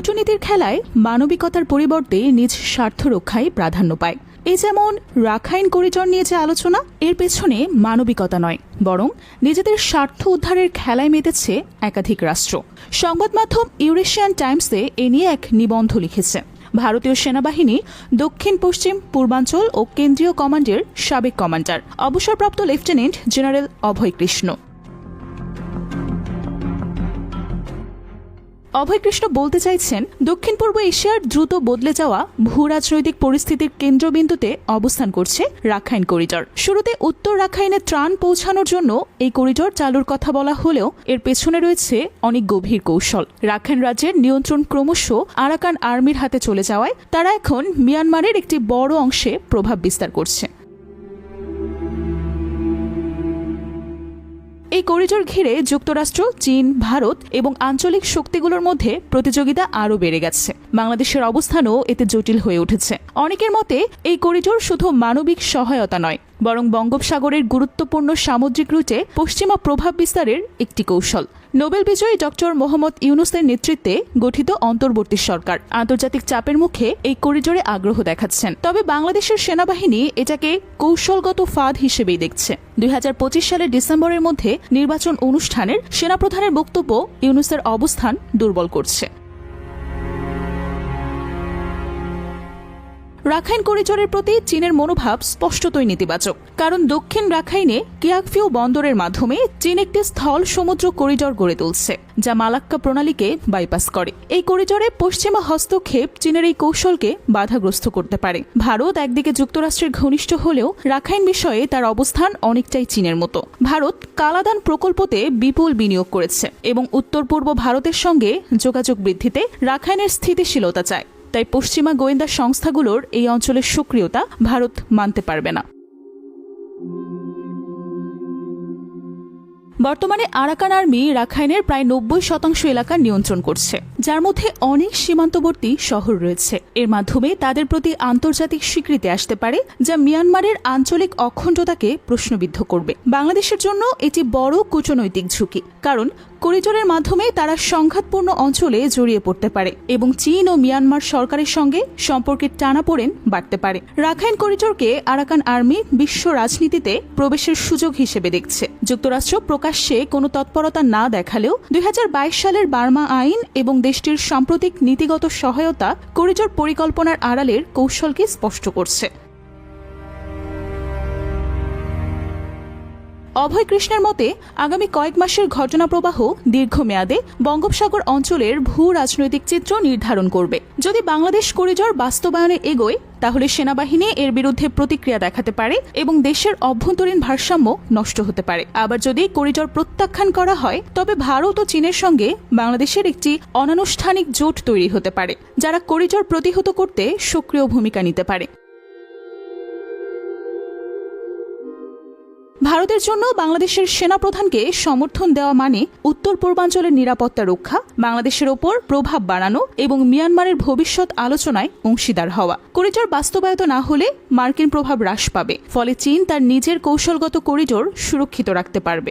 কূটনীতির খেলায় মানবিকতার পরিবর্তে নিজ স্বার্থ রক্ষায় প্রাধান্য পায়। এই যেমন রাখাইন করিডর নিয়ে যে আলোচনা, এর পেছনে মানবিকতা নয়, বরং নিজেদের স্বার্থ উদ্ধারের খেলায় মেতেছে একাধিক রাষ্ট্র। সংবাদ মাধ্যম ইউরেশিয়ান টাইমসে এ নিয়ে এক নিবন্ধ লিখেছে। ভারতীয় সেনাবাহিনী দক্ষিণ, পশ্চিম, পূর্বাঞ্চল ও কেন্দ্রীয় কমান্ডের সাবেক কমান্ডার, অবসরপ্রাপ্ত লেফটেন্যান্ট জেনারেল অভয় কৃষ্ণ। অভয় কৃষ্ণ বলতে চাইছেন দক্ষিণ পূর্ব এশিয়ার দ্রুত বদলে যাওয়া ভূ রাজনৈতিক পরিস্থিতির কেন্দ্রবিন্দুতে অবস্থান করছে রাখাইন করিডর। শুরুতে উত্তর রাখাইনে ত্রাণ পৌঁছানোর জন্য এই করিডর চালুর কথা বলা হলেও এর পেছনে রয়েছে অনেক গভীর কৌশল। রাখাইন রাজ্যের নিয়ন্ত্রণ ক্রমশ আরাকান আর্মির হাতে চলে যাওয়ায় তারা এখন মিয়ানমারের একটি বড় অংশে প্রভাব বিস্তার করছে। এই করিডোর ঘিরে যুক্তরাষ্ট্র, চীন, ভারত এবং আঞ্চলিক শক্তিগুলোর মধ্যে প্রতিযোগিতা আরও বেড়ে গেছে। বাংলাদেশের অবস্থানও এতে জটিল হয়ে উঠেছে। অনেকের মতে, এই করিডোর শুধু মানবিক সহায়তা নয় বরং বঙ্গোপসাগরের গুরুত্বপূর্ণ সামুদ্রিক রুটে পশ্চিমা প্রভাব বিস্তারের একটি কৌশল। নোবেল বিজয়ী ডক্টর মোহাম্মদ ইউনুসের নেতৃত্বে গঠিত অন্তর্বর্তী সরকার। আন্তর্জাতিক চাপের মুখে এই করিডোরে আগ্রহ দেখাচ্ছেন। তবে বাংলাদেশের সেনাবাহিনী এটাকে কৌশলগত ফাঁদ হিসেবেই দেখছে। দুই হাজার পঁচিশ সালের ডিসেম্বরের মধ্যে নির্বাচন অনুষ্ঠানের সেনাপ্রধানের বক্তব্য ইউনুসের অবস্থান দুর্বল করছে। রাখাইন করিডোরের প্রতি চীনের মনোভাব স্পষ্টতই নেতিবাচক। কারণ দক্ষিণ রাখাইনে কিয়াকফিউ বন্দরের মাধ্যমে চীন একটি স্থল সমুদ্র করিডোর গড়ে তুলছে, যা মালাক্কা প্রণালীকে বাইপাস করে। এই করিডোরে পশ্চিমা হস্তক্ষেপ চীনের এই কৌশলকে বাধাগ্রস্ত করতে পারে। ভারত একদিকে যুক্তরাষ্ট্রের ঘনিষ্ঠ হলেও রাখাইন বিষয়ে তার অবস্থান অনেকটাই চীনের মতো। ভারত কালাদান প্রকল্পতে বিপুল বিনিয়োগ করেছে এবং উত্তর পূর্ব ভারতের সঙ্গে যোগাযোগ বৃদ্ধিতে রাখাইনের স্থিতিশীলতা চায়। তাই পশ্চিমা গোয়েন্দা সংস্থাগুলোর এই অঞ্চলের সক্রিয়তা ভারত মানতে পারবে না। বর্তমানে আরাকান আর্মি রাখাইনের প্রায় নব্বই শতাংশ এলাকা নিয়ন্ত্রণ করছে। যার মধ্যে অনেক সীমান্তবর্তী শহর রয়েছে। এর মাধ্যমে তাদের প্রতি আন্তর্জাতিক স্বীকৃতি আসতে পারে, যা মিয়ানমারের আঞ্চলিক অখণ্ডতাকে প্রশ্নবিদ্ধ করবে। বাংলাদেশের জন্য এটি বড় কূটনৈতিক ঝুঁকি, কারণ করিডোরের মাধ্যমে তারা সংঘাতপূর্ণ অঞ্চলে জড়িয়ে পড়তে পারে এবং চীন ও মিয়ানমার সরকারের সঙ্গে সম্পর্কের টানাপোড়েন বাড়তে পারে। রাখাইন করিডোরকে আরাকান আর্মি বিশ্ব রাজনীতিতে প্রবেশের সুযোগ হিসেবে দেখছে। যুক্তরাষ্ট্র প্রকাশ্যে কোনো তৎপরতা না দেখালেও দুই হাজার বাইশ সালের বার্মা আইন এবং দেশটির সাম্প্রতিক নীতিগত সহায়তা করিডোর পরিকল্পনার আড়ালের কৌশলকে স্পষ্ট করছে। অভয় কৃষ্ণের মতে, আগামী কয়েক মাসের ঘটনাপ্রবাহ দীর্ঘমেয়াদে বঙ্গোপসাগর অঞ্চলের ভূ রাজনৈতিক চিত্র নির্ধারণ করবে। যদি বাংলাদেশ করিডোর বাস্তবায়নে এগোয় তাহলে সেনাবাহিনী এর বিরুদ্ধে প্রতিক্রিয়া দেখাতে পারে এবং দেশের অভ্যন্তরীণ ভারসাম্য নষ্ট হতে পারে। আবার যদি করিডর প্রত্যাখ্যান করা হয়, তবে ভারত ও চীনের সঙ্গে বাংলাদেশের একটি অনানুষ্ঠানিক জোট তৈরি হতে পারে, যারা করিডর প্রতিহত করতে সক্রিয় ভূমিকা নিতে পারে। ভারতের জন্য বাংলাদেশের সেনাপ্রধানকে সমর্থন দেওয়া মানে উত্তর পূর্বাঞ্চলের নিরাপত্তা রক্ষা, বাংলাদেশের ওপর প্রভাব বাড়ানো এবং মিয়ানমারের ভবিষ্যৎ আলোচনায় অংশীদার হওয়া। করিডোর বাস্তবায়িত না হলে মার্কিন প্রভাব হ্রাস পাবে, ফলে চীন তার নিজের কৌশলগত করিডোর সুরক্ষিত রাখতে পারবে।